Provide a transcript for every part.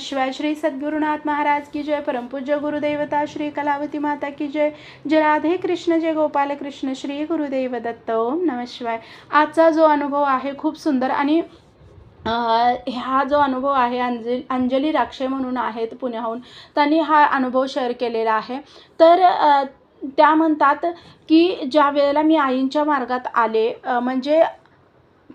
शिवाय श्री सद्गुरुनाथ महाराज की जय परमपूज्य गुरुदेवता श्री कलावती माता की जय जय राधे कृष्ण जय गोपाल कृष्ण श्री गुरुदेव दत्त. ओम नमः शिवाय. आजचा जो अनुभव आहे खूप सुंदर आणि हा जो अनुभव आहे अंजली अंजली राक्षे म्हणून आहेत पुण्याहून त्यांनी हा अनुभव शेअर केलेला आहे. तर त्या म्हणतात की ज्या वेळेला मी आईंच्या मार्गात आले म्हणजे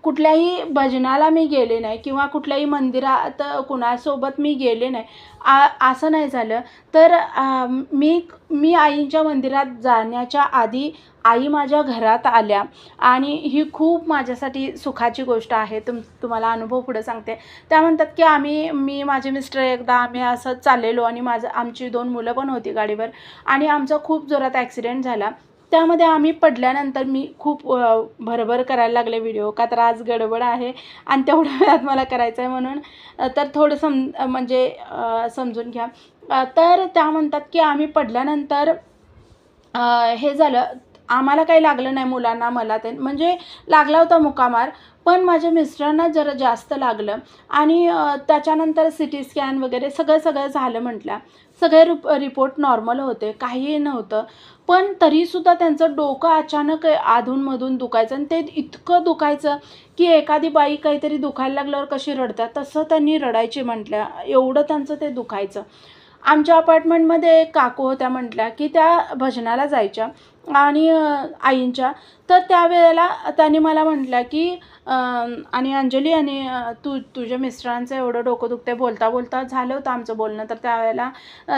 कुठल्याही भजनाला मी गेले नाही किंवा कुठल्याही मंदिरात कुणासोबत मी गेले नाही. आ असं नाही झालं. तर आ, मी मी आईंच्या मंदिरात जाण्याच्या आधी आई माझ्या घरात आल्या. आणि ही खूप माझ्यासाठी सुखाची गोष्ट आहे. तुम तुम्हाला अनुभव पुढं सांगते. त्या म्हणतात की आम्ही मी माझे मिस्टर एकदा आम्ही असं चाललेलो आणि माझं आमची दोन मुलं पण होती गाडीवर. आणि आमचा खूप जोरात ॲक्सिडेंट झाला. त्यामध्ये आम्ही पडल्यानंतर मी खूप भरभर करायला लागले व्हिडिओ का तर आज गडबड आहे आणि तेवढ्या वेळात मला करायचं आहे म्हणून तर थोडं सम म्हणजे समजून घ्या. तर त्या म्हणतात की आम्ही पडल्यानंतर हे झालं. आम्हाला काही लागलं नाही मुलांना मला ते म्हणजे लागला होता मुकामार. पण माझ्या मिस्टरांना जरा जास्त लागलं. आणि त्याच्यानंतर सी टी स्कॅन वगैरे सगळं सगळं झालं म्हटलं सगळे रिप रिपोर्ट नॉर्मल होते काहीही नव्हतं. पण तरीसुद्धा त्यांचं डोकं अचानक अधूनमधून दुखायचं आणि ते इतकं दुखायचं की एखादी बाई काहीतरी दुखायला लागल्यावर कशी रडतात तसं त्यांनी रडायचे म्हटल्या. एवढं त्यांचं ते दुखायचं. आमच्या अपार्टमेंटमध्ये एक काकू होत्या म्हटल्या की त्या भजनाला जायच्या आणि आईंच्या. तर त्यावेळेला त्यांनी मला म्हटल्या की आणि अंजली आणि तू तुझ्या मिस्टरांचं एवढं डोकं दुखते बोलता बोलता झालं होतं आमचं बोलणं. तर त्यावेळेला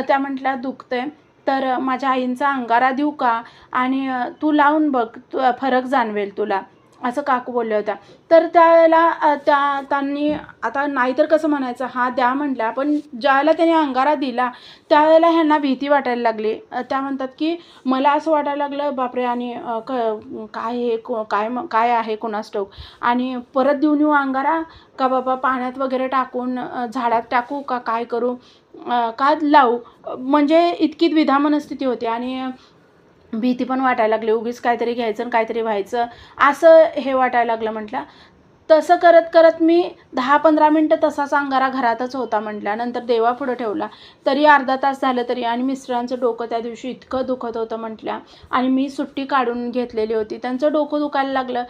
त्या म्हटल्या दुखते तर माझ्या आईंचा अंगारा देऊ का? आणि तू लावून बघ तू फरक जाणवेल तुला. असं काकू बोलल्या होत्या. तर त्यावेळेला त्या त्यांनी आता नाहीतर कसं म्हणायचं? हा द्या म्हटल्या पण ज्यावेळेला त्याने अंगारा दिला त्यावेळेला ह्यांना भीती वाटायला लागली. त्या म्हणतात की मला असं वाटायला लागलं बापरे आणि क काय हे को काय म- काय आहे कोणास टोक आणि परत देऊन येऊ अंगारा? का बाबा पाण्यात वगैरे टाकून झाडात टाकू? का काय करू? का लावू? म्हणजे इतकी द्विधा मनस्थिती होती. आणि भीती पण वाटायला लागली. उगीच काहीतरी घ्यायचं आणि काहीतरी व्हायचं. असं हे वाटायला लागलं म्हटलं. तसं करत करत मी दहा पंधरा मिनटं तसाच अंगारा घरातच होता म्हटल्या नंतर देवा पुढं ठेवला. तरी अर्धा तास झालं तरी आणि मिस्टरांचं डोकं त्या दिवशी इतकं दुखत होतं म्हटल्या आणि मी सुट्टी काढून घेतलेली होती. त्यांचं डोकं दुखायला लागलं.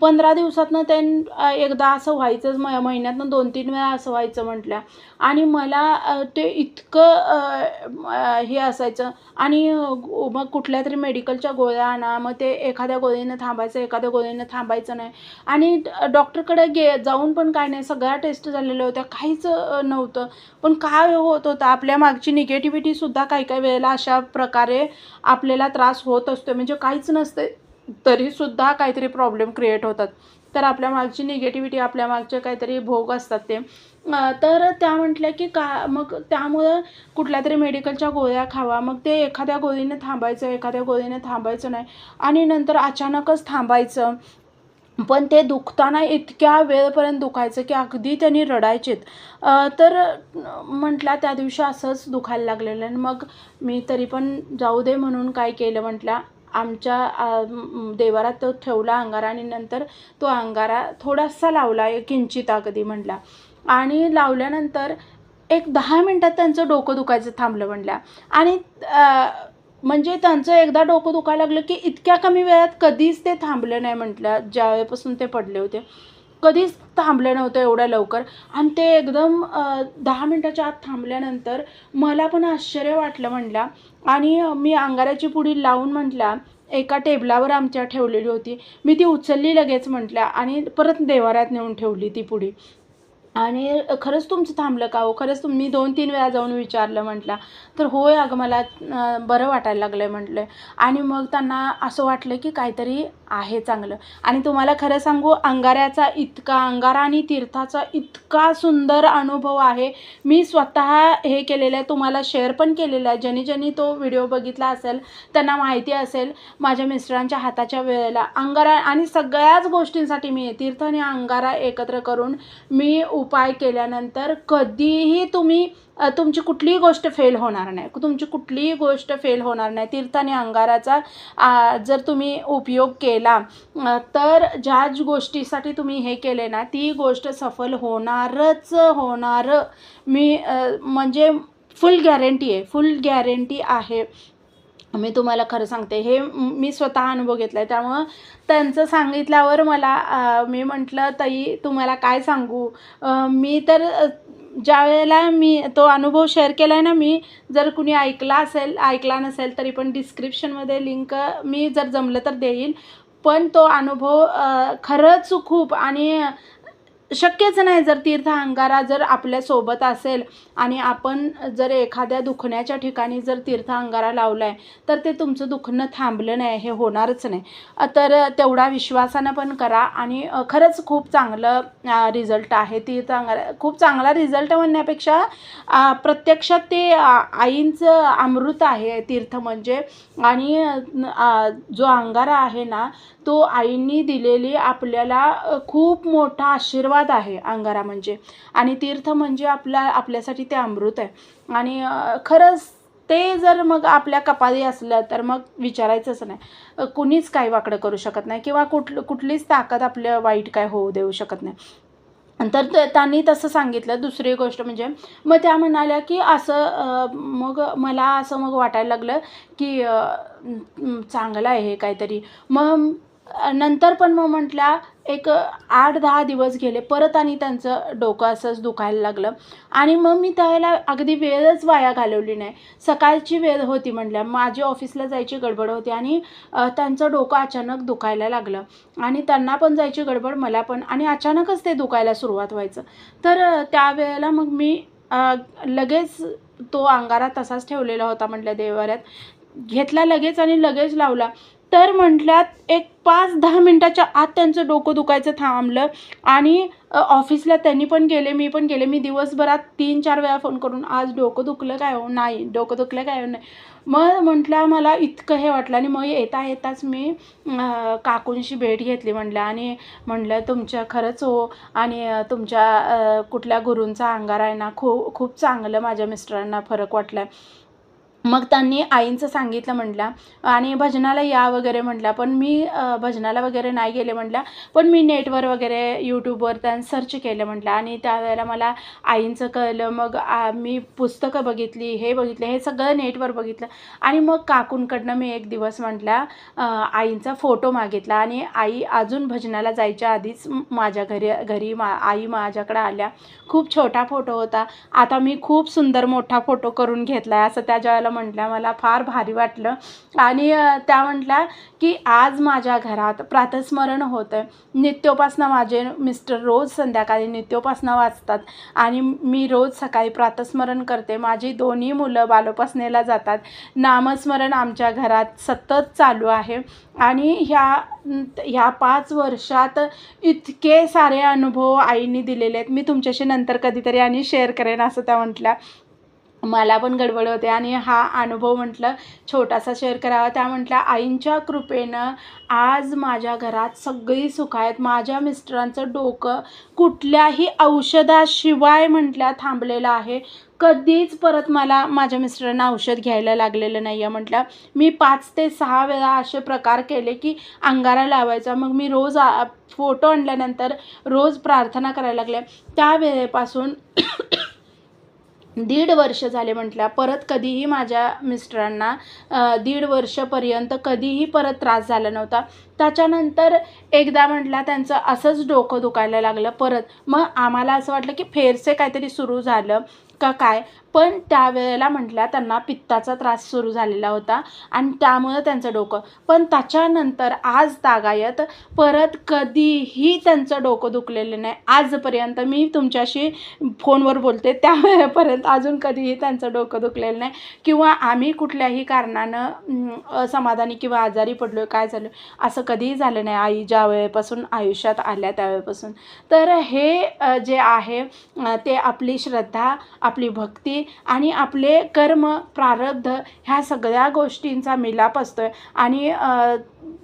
पंधरा दिवसातनं त्यां एकदा असं व्हायचंच म महिन्यातनं दोन तीन वेळा असं व्हायचं म्हटल्या. आणि मला ते इतकं हे असायचं. आणि मग कुठल्या तरी मेडिकलच्या गोळ्या आणा मग ते एखाद्या गोळीनं थांबायचं एखाद्या गोळीनं थांबायचं नाही. आणि डॉक्टरकडे गे जाऊन पण काय नाही सगळ्या टेस्ट झालेल्या होत्या. काहीच नव्हतं. पण काय होत होतं आपल्या मागची निगेटिव्हिटीसुद्धा काही काही वेळेला अशा प्रकारे आपल्याला त्रास होत असतो म्हणजे काहीच नसते तरीसुद्धा काहीतरी प्रॉब्लेम क्रिएट होतात. तर आपल्या मागची निगेटिव्हिटी आपल्या मागचे काहीतरी भोग असतात ते. तर त्या म्हटल्या की का मग त्यामुळं कुठल्या तरी मेडिकलच्या गोळ्या खावा. मग ते एखाद्या गोळीने थांबायचं एखाद्या गोळीने थांबायचं नाही. आणि नंतर अचानकच थांबायचं. पण ते दुखताना इतक्या वेळपर्यंत दुखायचं की अगदी त्यांनी रडायचेत. तर म्हटला त्या दिवशी असंच दुखायला लागलेलं आणि मग मी तरी पण जाऊ दे म्हणून काय केलं म्हटल्या आमच्या देवारात तो ठेवला अंगारा आणि नंतर तो अंगारा थोडासा लावला किंचित अगदी म्हटला आणि लावल्यानंतर एक दहा मिनटात त्यांचं डोकं दुखायचं थांबलं म्हणल्या आणि म्हणजे त्यांचं एकदा डोकं दुखायला लागलं की इतक्या कमी वेळात कधीच ते थांबलं नाही म्हटलं. ज्यावेळेपासून ते पडले होते. कधीच थांबलं नव्हतं एवढ्या लवकर. आणि ते एकदम दहा मिनटाच्या आत थांबल्यानंतर मला पण आश्चर्य वाटलं म्हटलं आणि मी अंगाराची पुडी लावून म्हटल्या एका टेबलावर आमच्या ठेवलेली होती. मी ती उचलली लगेच म्हटल्या आणि परत देवाऱ्यात नेऊन ठेवली ती पुडी. आणि खरंच तुमचं थांबलं का हो? खरंच तुम्ही दोन तीन वेळा जाऊन विचारलं म्हटलं. तर होय अगं मला बरं वाटायला लागलं आहे म्हटलं. आणि मग त्यांना असं वाटलं की काहीतरी आहे चांगलं. आणि तुम्हाला खरं सांगू अंगाऱ्याचा इतका अंगारा आणि तीर्थाचा इतका सुंदर अनुभव आहे. मी स्वतः हे केलेलं आहे तुम्हाला शेअर पण केलेलं आहे. ज्यांनी ज्यांनी तो व्हिडिओ बघितला असेल त्यांना माहिती असेल माझ्या मिस्टरांच्या हाताच्या वेळेला अंगारा आणि सगळ्याच गोष्टींसाठी मी तीर्थ आणि अंगारा एकत्र करून मी उपाय केल्यानंतर कधीही तुम्ही तुमची कुठलीही गोष्ट फेल होणार नाही. तुमची कुठलीही गोष्ट फेल होणार नाही. तीर्थ आणि अंगाराचा जर तुम्ही उपयोग केला केला. तर ज्या गोष्टीसाठी तुम्ही हे केले ना ती गोष्ट सफल होणारच होणार. मी म्हणजे फुल गॅरंटी आहे फुल गॅरंटी आहे. मी तुम्हाला खरं सांगते हे मी स्वतः अनुभव घेतला आहे त्यामुळं त्यांचं सांगितल्यावर मला मी म्हटलं ताई तुम्हाला काय सांगू? मी तर ज्या वेळेला मी तो अनुभव शेअर केला आहे ना मी जर कुणी ऐकला असेल ऐकला नसेल तरी पण डिस्क्रिप्शनमध्ये लिंक मी जर जमलं तर देईल. पण तो अनुभव खरंच खूप आणि शक्यच नाही जर तीर्थ अंगारा जर आपल्यासोबत असेल आणि आपण जर एखाद्या दुखण्याच्या ठिकाणी जर तीर्थ अंगारा लावला आहे तर ते तुमचं दुखणं थांबलं नाही हे होणारच नाही. तर तेवढा विश्वासानं पण करा आणि खरंच खूप चांगलं रिझल्ट आहे तीर्थ अंगारा खूप चांगला रिझल्ट म्हणण्यापेक्षा प्रत्यक्षात ते आईंचं अमृत आहे तीर्थ म्हणजे. आणि जो अंगारा आहे ना तो आईंनी दिलेली आपल्याला खूप मोठा आशीर्वाद आहे अंगारा म्हणजे. आणि तीर्थ म्हणजे आपला आपल्यासाठी ते अमृत आहे. आणि खरंच ते जर मग आपल्या कपाली असलं तर मग विचारायचंच नाही. कुणीच काही वाकडं करू शकत नाही किंवा कुठ कुठलीच ताकद आपल्या वाईट काय होऊ देऊ शकत नाही. तर त्यांनी तसं सांगितलं. दुसरी गोष्ट म्हणजे मग त्या म्हणाल्या की असं मग मला असं मग वाटायला लागलं की चांगलं आहे हे काहीतरी. मग नंतर पण मग म्हटल्या एक आठ दहा दिवस गेले परत आणि त्यांचं डोकं असंच दुखायला लागलं. आणि मग मी त्यावेळेला अगदी वेळच वाया घालवली नाही. सकाळची वेळ होती म्हटल्या माझी ऑफिसला जायची गडबड होती आणि त्यांचं डोकं अचानक दुखायला लागलं. आणि त्यांना पण जायची गडबड मला पण आणि अचानकच ते दुखायला सुरुवात व्हायचं. तर त्यावेळेला मग मी लगेच तो अंगारा तसाच ठेवलेला होता म्हटल्या देवाऱ्यात. घेतला लगेच आणि लगेच लावला. तर म्हटल्यात एक पाच दहा मिनटाच्या आत त्यांचं डोकं दुखायचं थांबलं. आणि ऑफिसला त्यांनी पण गेले मी पण गेले. मी दिवसभरात तीन चार वेळा फोन करून आज डोकं दुखलं काय हो? नाही डोकं दुखलं काय हो? नाही. मग म्हटलं मला इतकं हे वाटलं. आणि मग येता येताच मी काकूंशी भेट घेतली म्हटलं आणि म्हटलं तुमच्या खरंच हो. आणि तुमच्या कुठल्या गुरूंचा अंगार आहे ना खूप खूप चांगलं माझ्या मिस्टरांना फरक वाटला मग त्यांनी आईंचं सांगितलं म्हटलं आणि भजनाला या वगैरे म्हटलं पण मी भजनाला वगैरे नाही गेले म्हटलं पण मी नेटवर वगैरे यूट्यूबवर त्यां सर्च केलं म्हटलं आणि त्यावेळेला मला आईंचं कळलं मग आ, मी पुस्तकं बघितली हे बघितलं हे सगळं नेटवर बघितलं आणि मग काकूंकडनं मी एक दिवस म्हटल्या आईंचा फोटो मागितला आणि आई अजून भजनाला जायच्या आधीच माझ्या घरी घरी मा आई माझ्याकडे आल्या. खूप छोटा फोटो होता. आता मी खूप सुंदर मोठा फोटो करून घेतला आहे असं त्या ज्यावेळेला म्हटल्या मला फार भारी वाटलं. आणि त्या म्हटल्या की आज माझ्या घरात प्रातस्मरण होतं आहे नित्योपासना माझे मिस्टर रोज संध्याकाळी नित्योपासना वाचतात आणि मी रोज सकाळी प्रातस्मरण करते. माझी दोन्ही मुलं बालोपासनेला जातात. नामस्मरण आमच्या घरात सतत चालू आहे. आणि ह्या ह्या पाच वर्षात इतके सारे अनुभव आईने दिलेले आहेत. मी तुमच्याशी नंतर कधीतरी आणि शेअर करेन असं त्या म्हटल्या. मला पण गडबड होते आणि हा अनुभव म्हटलं छोटासा शेअर करावा. त्या म्हटल्या आईंच्या कृपेनं आज माझ्या घरात सगळी सुख आहेत. माझ्या मिस्टरांचं डोकं कुठल्याही औषधाशिवाय म्हटल्या थांबलेलं आहे. कधीच परत मला माझ्या मिस्टरांना औषध घ्यायला लागलेलं नाही आहे म्हटलं मी पाच ते सहा वेळा असे प्रकार केले की अंगारा लावायचा. मग मी रोज फोटो आणल्यानंतर रोज प्रार्थना करायला लागले. त्या वेळेपासून दीड वर्ष झाले म्हटल्या परत कधीही माझ्या मिस्टरांना दीड वर्षपर्यंत कधीही परत त्रास झाला नव्हता. त्याच्यानंतर एकदा म्हटला त्यांचं असंच डोकं दुखायला लागलं परत. मग आम्हाला असं वाटलं की फेरसे काहीतरी सुरू झालं का काय? पण त्यावेळेला म्हटल्या त्यांना पित्ताचा त्रास सुरू झालेला होता आणि त्यामुळं त्यांचं डोकं. पण त्याच्यानंतर आज तागायत परत कधीही त्यांचं डोकं दुखलेलं नाही. आजपर्यंत मी तुमच्याशी फोनवर बोलते. त्यावेळेपर्यंत अजून कधीही त्यांचं डोकं दुखलेलं नाही. किंवा आम्ही कुठल्याही कारणानं असमाधानी किंवा आजारी पडलो काय झालं असं कधीही झालं नाही. आई ज्या वेळेपासून आयुष्यात आल्या त्यावेळेपासून. तर हे जे आहे ते आपली श्रद्धा आपली भक्ती आणि आपले कर्म प्रारब्ध ह्या सगळ्या गोष्टींचा मिलाप असतो आहे आणि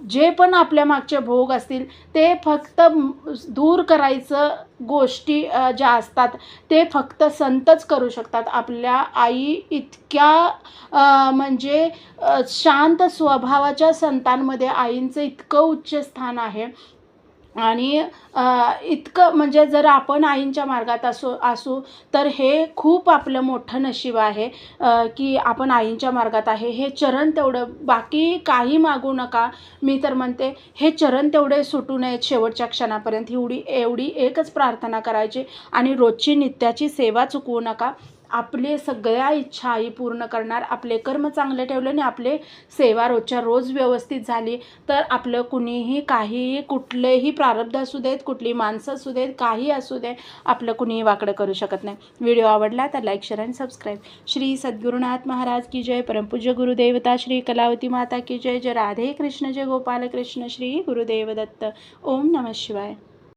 जे पण आपल्या मागचे भोग असतील ते फक्त दूर करायचं गोष्टी ज्या असतात ते फक्त संतच करू शकतात. आपल्या आई इतक्या म्हणजे शांत स्वभावाच्या संतांमध्ये आईंचं इतकं उच्च स्थान आहे. आणि इतकं म्हणजे जर आपण आईंच्या मार्गात असो असू तर हे खूप आपलं मोठं नशीब आहे की आपण आईंच्या मार्गात आहे. हे चरण तेवढं बाकी काही मागू नका. मी तर म्हणते हे चरण तेवढे सुटू नयेत शेवटच्या क्षणापर्यंत. एवढी एवढी एकच प्रार्थना करायची आणि रोजची नित्याची सेवा चुकवू नका. आपले सगळ्या इच्छा आई पूर्ण करणार आपले कर्म चांगले ठेवले आणि आपले सेवा रोजच्या रोज व्यवस्थित झाली तर आपलं कुणीही काहीही कुठलेही प्रारब्ध असू देत कुठली माणसं असू देत काही असू दे आपलं कुणीही वाकडं करू शकत नाही. व्हिडिओ आवडला तर लाईक शेअर आणि सबस्क्राईब. श्री सद्गुरुनाथ महाराज की जय. परमपूज्य गुरुदेवता. श्री कलावती माता की जय. जय राधे कृष्ण. जय गोपाल कृष्ण. श्री गुरुदेव दत्त. ओम नमः शिवाय.